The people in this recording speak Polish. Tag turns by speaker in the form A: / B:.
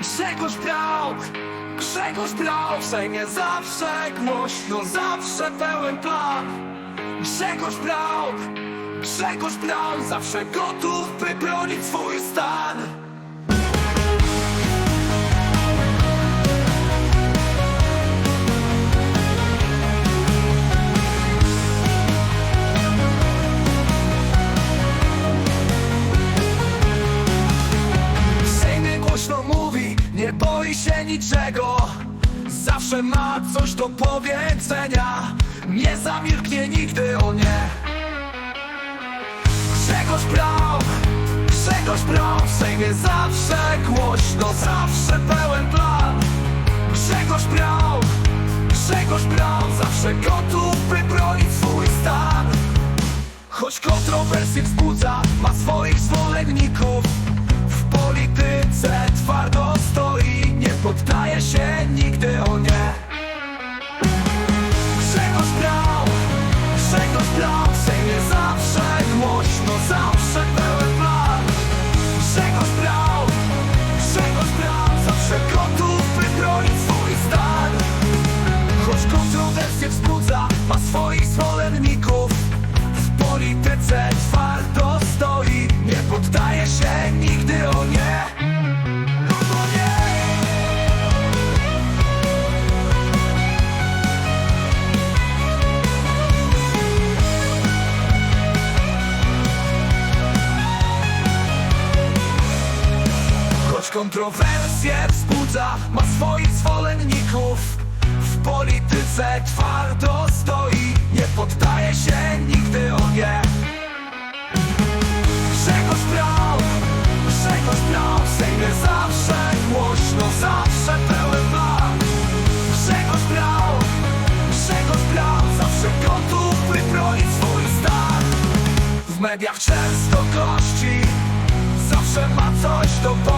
A: Grzegorz Braun, Grzegorz Braun W Sejmie zawsze głośno, zawsze pełen plan. Grzegorz Braun, Grzegorz Braun Zawsze gotów, by bronić swój stan boi się niczego Zawsze ma coś do powiedzenia. Nie zamilknie nigdy, o nie. Grzegorz Braun, Grzegorz Braun W Sejmie zawsze głośno, zawsze pełen plan. Grzegorz Braun, Grzegorz Braun Zawsze gotów, by bronić swój stan. Choć kontrowersje wzbudza, kontrowersje wzbudza, ma swoich zwolenników. W polityce twardo stoi, nie poddaje się nigdy, o nie Grzegorz Braun, Grzegorz Braun W Sejmie zawsze głośno, zawsze pełen plan Grzegorz Braun, Grzegorz Braun Zawsze gotów, by bronić swój stan. W mediach często gości Zawsze ma coś do